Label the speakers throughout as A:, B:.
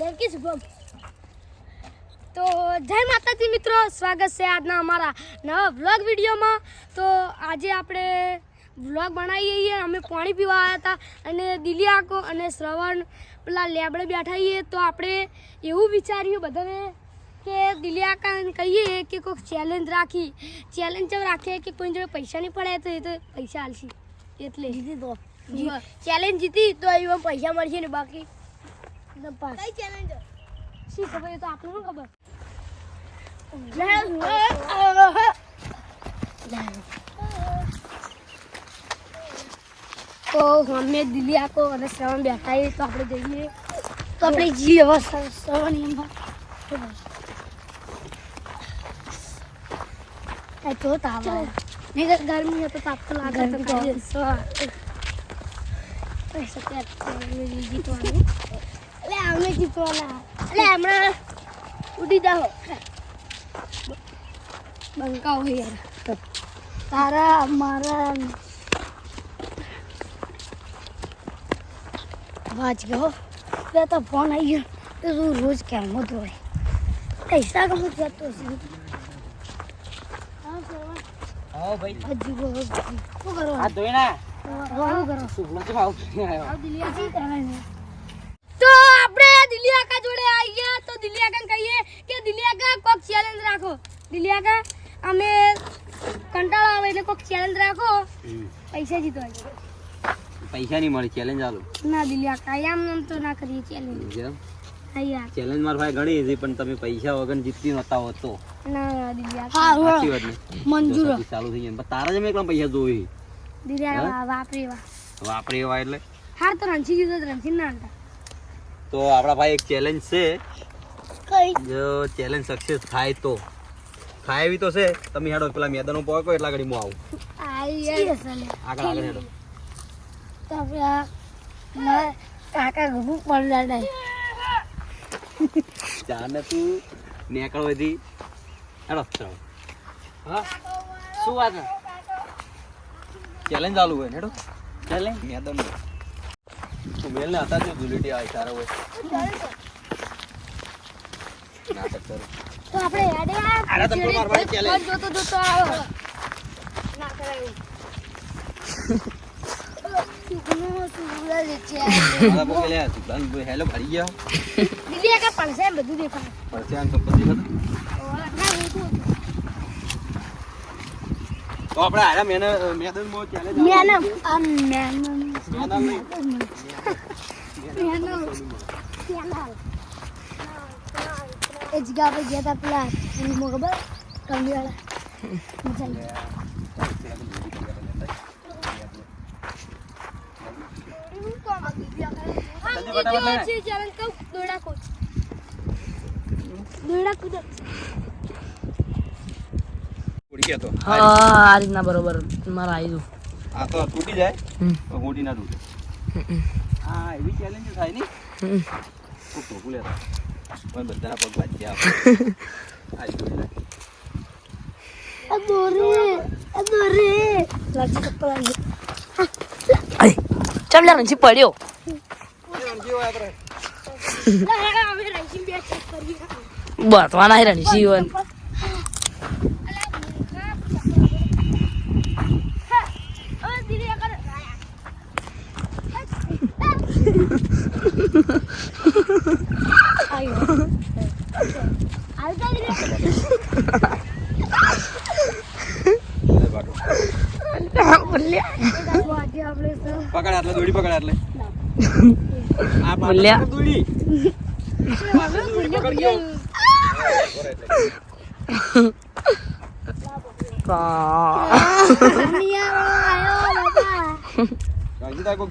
A: લેવકી શુભમ તો જય માતાજી મિત્રો સ્વાગત છે આજના અમારા નવા વ્લોગ વિડીયોમાં. તો આજે આપણે વ્લોગ બનાવીએ છીએ. અમે પાણી પીવા આવ્યા હતા અને દિલી અને શ્રવણ પેલા લેબડે બેઠા છીએ. તો આપણે એવું વિચાર્યું બધાને કે દિલી કહીએ કે કોઈક ચેલેન્જ રાખી. ચેલેન્જ રાખીએ કે કોઈ જોડે પૈસા નહીં પડે તો એ તો પૈસા હાલશે એટલે ચેલેન્જ જીતી તો એમાં પૈસા મળશે ને બાકી? કઈ શી ખબર તો આપણે શું ખબર તો અમે દિલ્હી આકો અને શ્રવણ બેઠા તો આપણે જઈએ તો આપણે જઈએ હવે શ્રવણ તો તાવ. નહીં તો ગરમી હતો તાપ તો લાગે તો અમે જીતવાના. એટલે હમણાં ઉડી જાઓ. બંકાઓ યાર. તારા મારા. વાંચ ગયો. તે તો ફોન આવી ગયો. તો તું રોજ કેમ જ હોય પૈસા કમ જતો છે. હા
B: ભાઈ.
A: હજુ બોલો શું કરો?
B: હા ધોઈ ના.
A: શું કરો?
B: શુભલો આવ આવ્યો.
A: તો આપણે દિલ્હી આકા જોડે આવી ગયા તો દિલ્હી આકાને કહીએ કે દિલ્હી આકા કોક ચેલેન્જ રાખો દિલ્હી આકા અમે કંટાળો આવે એટલે કોક ચેલેન્જ રાખો પૈસા જીતવા
B: પૈસા નહીં મળે ચેલેન્જ આલો
A: ના દિલ્હી આકા આમ આમ તો ના કરીએ ચેલેન્જ
B: ચેલેન્જ માર ભાઈ ઘણી હતી પણ તમે પૈસા વગર જીતતી નતા હોતો
A: ના ના દિલ્હી આકા
B: સાચી વાત
A: મંજૂર
B: ચાલુ થઈ ગયા તારા જ મેં એકલા પૈસા જોઈ
A: દિલ્હી આકા વાપરી વા
B: વાપરે એવા એટલે
A: હાર તો રણસી જીતો રણસી ના હતા
B: તો આપણા ભાઈ એક ચેલેન્જ છે.
A: કઈ?
B: જો ચેલેન્જ સક્સેસ થાય તો. થાય એવી તો છે. તમે હેડો પેલા મેદાનો પહોંચો એટલા ઘડી હું આવું. આગળ આગળ હેડો.
A: તો આપણે ના કાકા ઘઉં પડલા નહીં.
B: ચાને તું. નેકળ વધી હેડો ચાલો હા? શું વાત ચેલેન્જ ચાલુ હોય ને હેડો. ચેલેન્જ મેદાન મેલ ને હતા જો દુલેટી આવી તારો હોય. નાટક કરો.
A: તો આપણે હેડે
B: આ તો માર ભાઈ challenge.
A: જોતો જોતો આવો. ના કરાયું
B: મારા હેલો ભરી ગયા.
A: પડશે બધું દેખાય.
B: પડશે આમ સંપત્તિ હતા
A: ના હું તો
B: તો આપણે આડા મેને મેદાનમાં ચેલેન્જ
A: મેનમ આ મેનમ. મેનમ એ જગ્યા પર ગયા તા પેલા ફિલ્મો ખબર?
B: જલ્દી ફટાફટ
A: દોડા કૂદ દોડા કૂદ
B: તો.
C: હા આ રીતના. બરોબર મારા આવી
B: આ તો તૂટી જાય. તો મોટી ના તૂટે. હા એવી ચેલેન્જ થાય ને. ખૂબ ટોકું લેતા. પણ બધા પગ વાંચ્યા આ જોઈ લે
A: અદોરે અદોરે લાજી કપડા લે
C: ચમ લે રણજી પડ્યો.
A: અમે રંગીન બે ચેક કરીએ.
C: બતવા નહીં રણજી હોય
B: પકડ આટલે દોડી પકડ એટલે. આ. પાટણ દોડી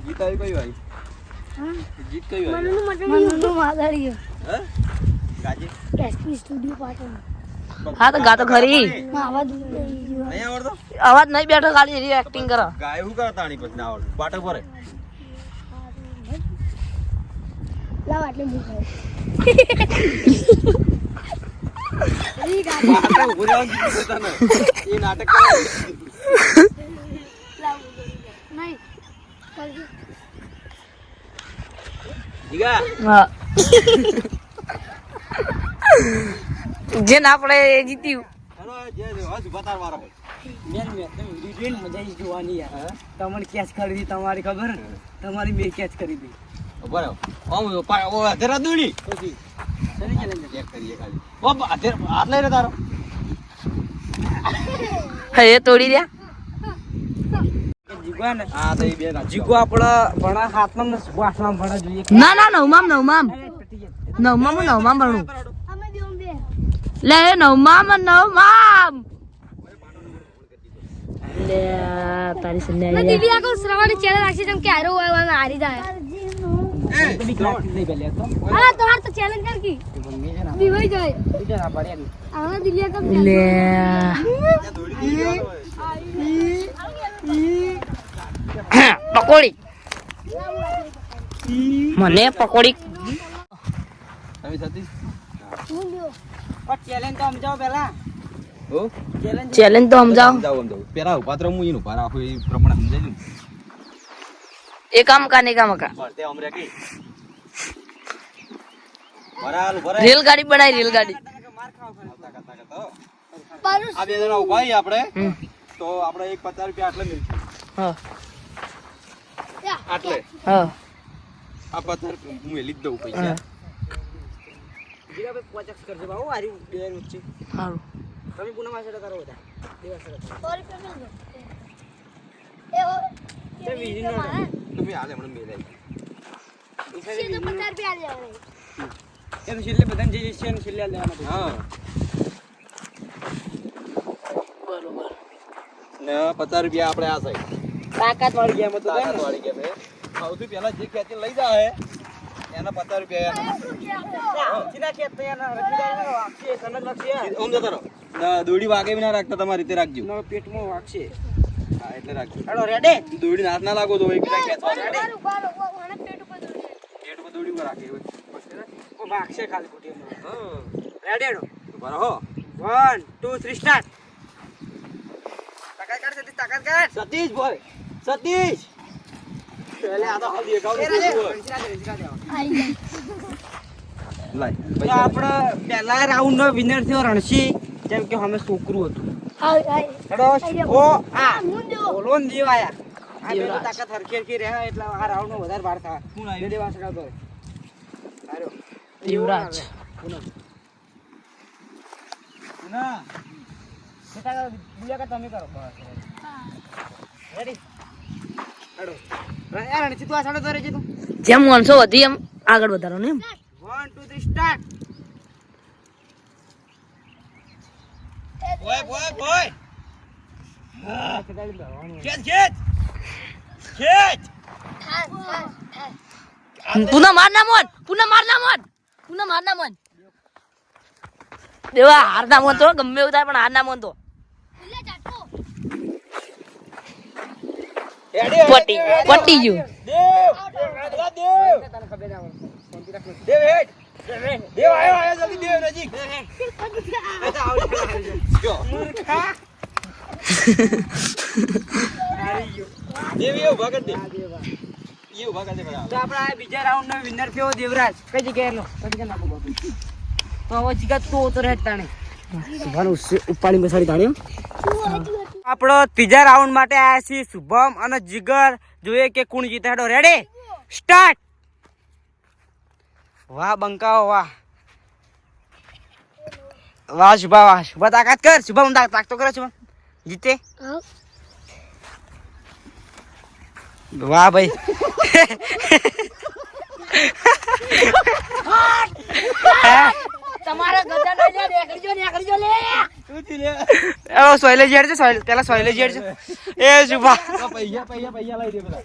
B: ગીત કયું આવી? ગીત કયું આવ્યું હે?
C: હા તો ગાતો ખરી. અવાજ નહીં બેઠો ખાલી એની એક્ટિંગ કરો.
B: ગાય શું કરતા પાટક ભરે
A: લાવ આટલે મૂકાય
B: પાટક ઉભું રહેવાનું કીધું પોતાને. એ નાટક કરે.
A: નહીં
B: જીગા
C: હા જે ના પડે એ જીત્યું
B: હેડો, જે હસ ઊભા તાર વાળા હોય.
D: બેન મેં તમે વીડિયો જોઈને મજા જોવાની યાર તમને કેચ કરી તમારી ખબર તમારી મેં કેચ કરી દી.
B: ઊભા આમ પા- અધેરા દોડી.
D: પછી? શેની challenge હતી?
B: ચેક કરીએ ખાલી. ઓ, અધેર- હાથ લઈ રે તારો.
C: એ તોડી રહ્યા?
D: કે જીગવા ને.
B: હા, તો એ બે નાખજો.
D: જીગો આપણા ભણા હાથમાં ને
C: નવમામ નવમામ. નવમામ નવમામ ભણું.
A: અમે દેવું બે.
C: લે એ નવમામ નવમામ. લે તારી સંધ્યા
A: દીદી આગળ શ્રવણ ચેનલ રાખી જેમ કે હારો હારી જાય. હા તમાર તો ચેલેન્જ કર કી દીવાઈ જાય
D: બીજા
A: આવા
C: લે. પકોડી મને પકોડી
B: તમે?
D: પણ તો સમજાવો પેલા
C: ચેલેન્જ તો સમજાવો
B: સમજાવું. પેલા રહો, હું એને ઊભા રાખું, એ પ્રમાણે સમજાવી દઉં.
C: એ કામ કા ને કામ કા. રેલગાડી બનાવી રેલગાડી.
B: આ બે જણા ઊભા આપણે તો આપણે એક પચાસ રૂપિયા આટલે મિલશે
C: હા
B: આટલે
C: હા
B: આ પચાસ રૂપિયા હું મેલી જ દઉં. પૈસા
D: જીગાભાઈ પોચક્સ કરજો બા, હો, હારી બે વચ્ચે.
C: સારું
D: તમે પૂનમ આ side કરો બધા. દેવા side કરો. તે નો
A: રૂપિયા
D: એનું છેલ્લે બધાને જે છે એનું છેલ્લે
B: હા
C: બરોબર
B: ને પચાસ રૂપિયા આપણે આ સાઈડ
D: તાકાત વાળી ગયા મતલબ
B: તાકાત વાળી ગયા સૌથી પહેલા જે ખેતી લઈ જાય એના પચાસ રૂપિયા
D: ને
B: દોડી વાગે બી ના રાખતા તમારી રીતે રાખજો
D: પેટમાં વાગશે.
B: હા એટલે રાખજો
D: હાલો, ready?
B: દોડી નાથ ના લાગો તો એકબીજા ખેંચવા
A: રેડે. પેટ ઉપર દોડી
B: પેટ ઉપર દોડી ઉપર રાખે હવે
D: ઓ, ભાગશે ખાલી કુટી.
B: હા.
D: Ready હેડો?
B: ઊભા રહો.
D: 1 2 3 સ્ટાર્ટ તાકાત કર, સતીશ, તાકાત કર.
B: સતીશ બોલ. સતીશ. એટલે આ તો હાલ દેખાવ
D: આપણે પહેલા રાઉન્ડ નો વિનર થયો રણસી જેમ કે અમે છોકરું હતું. હેડો ઓ આ. બોલો ને જીવ આ બે તાકાત હરખી હરખી રહ્યા એટલે આ રાઉન્ડમાં વધારે વાર થાય.
B: કોણ આવ્યું?
D: દેવા સકાતો આર્યો
C: યુવરાજ.
B: ના
D: સેટા કરો બીજા કા તમે કરો. રેડી હેડો. યાર તું આ સાડો તું
C: જેમ વનસો વધી એમ આગળ વધારો ને એમ.
D: One two three start
B: boy boy, boy.
D: Get, get.
B: ખેંચ
C: પુના મારના મોન પુના મારના મોન પુના મારના મોન. દેવા હારના મોન તો ગમે એવું થાય પણ હારના મોન તો. પટી પટી ગયું.
B: દેવ દેવ. દેવ હેડ. દેવ આવ્યો આવ્યો જલ્દી દેવ નજીક.
D: દેવી તો ભગત.
B: દેવ એ ઊભા કર દે.
D: આ દેવા.
B: એ ઊભા કર દે બધા
D: તો આપણે બીજા રાઉન્ડ નો વિનર થયો દેવરાજ? કઈ જગ્યાએ લો? કઈ જગ્યાએ નાખો બાપુ? તો હવે જીગા તો રહેત ઉપાડી આપણો ત્રીજા રાઉન્ડ માટે આયા છીએ શુભમ અને જીગર. જોઈએ કે કોણ જીતે હેડો રેડી સ્ટાર્ટ વાહ, બંકાઓ, વાહ. વાહ, શુભા વાહ. શુભા તાકાત કર. શુભમ હું તાક કરે શુભમ જીતે. વાહ, ભાઈ.
C: તમારા ગજા ના લે નીકળી જો નીકળી જો લે
D: એલો સોયલે જેડ છે, સોયલે પેલા સોયલે જેડ છે. એ શુભા
B: પૈયા પૈયા પૈયા લઈ દે બધા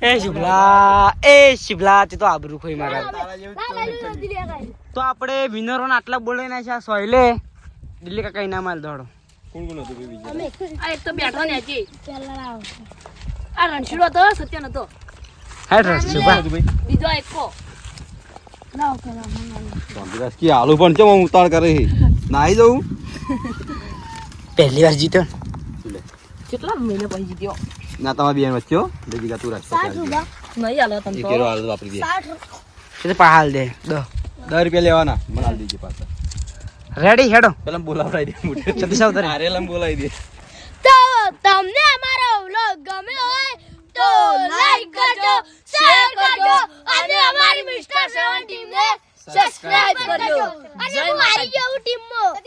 D: એ શુભલા એ શુભલા, તે તો આબરૂ ખોઈ મારા.
A: ના
D: તો આપણે વિનરોને આટલા બોલાવી નાખ્યા સોયલે. દિલ્હી કાકા ઇનામ આલ દોડો.
B: કોણ કોણ હતું ભાઈ
A: અમે
C: આ એક તો બેઠો ને હજી
A: પેલા
C: આ રણછીડો હતો સત્ય નતો
D: રસ, શુભા.
C: બીજો એકો
A: લાવો પેલા મંગાવો
B: કોંગ્રેસ કી આલુ પણ ચમ ઉતાળ કરે નાઈ દઉં
D: પહેલી વાર જીત્યો?
C: કેટલા મહિને પછી જીત્યો?
B: ના તમારા બેન વચ્ચે બીજી ગાતું તું રાખ
C: નહીં હાલો તમે
B: કેરો હાલ વાપરી દે.
D: એટલે પા હાલ દે. દો.
B: દસ રૂપિયા લેવાના. મને હાલ દીજે પાછા.
D: રેડી હેડો.
B: પેલા બોલાવડાવી દે મોઢે.
D: જલ્દી સાવ તારે.
B: લમ બોલાવી દે.
A: તો તમને અમારો વ્લોગ ગમ્યો હોય તો લાઈક કરજો શેર કરજો અને અમારી મિસ્ટર સેવન ટીમને સબસ્ક્રાઇબ કરજો. અને હું આવી જાઉં ટીમમાં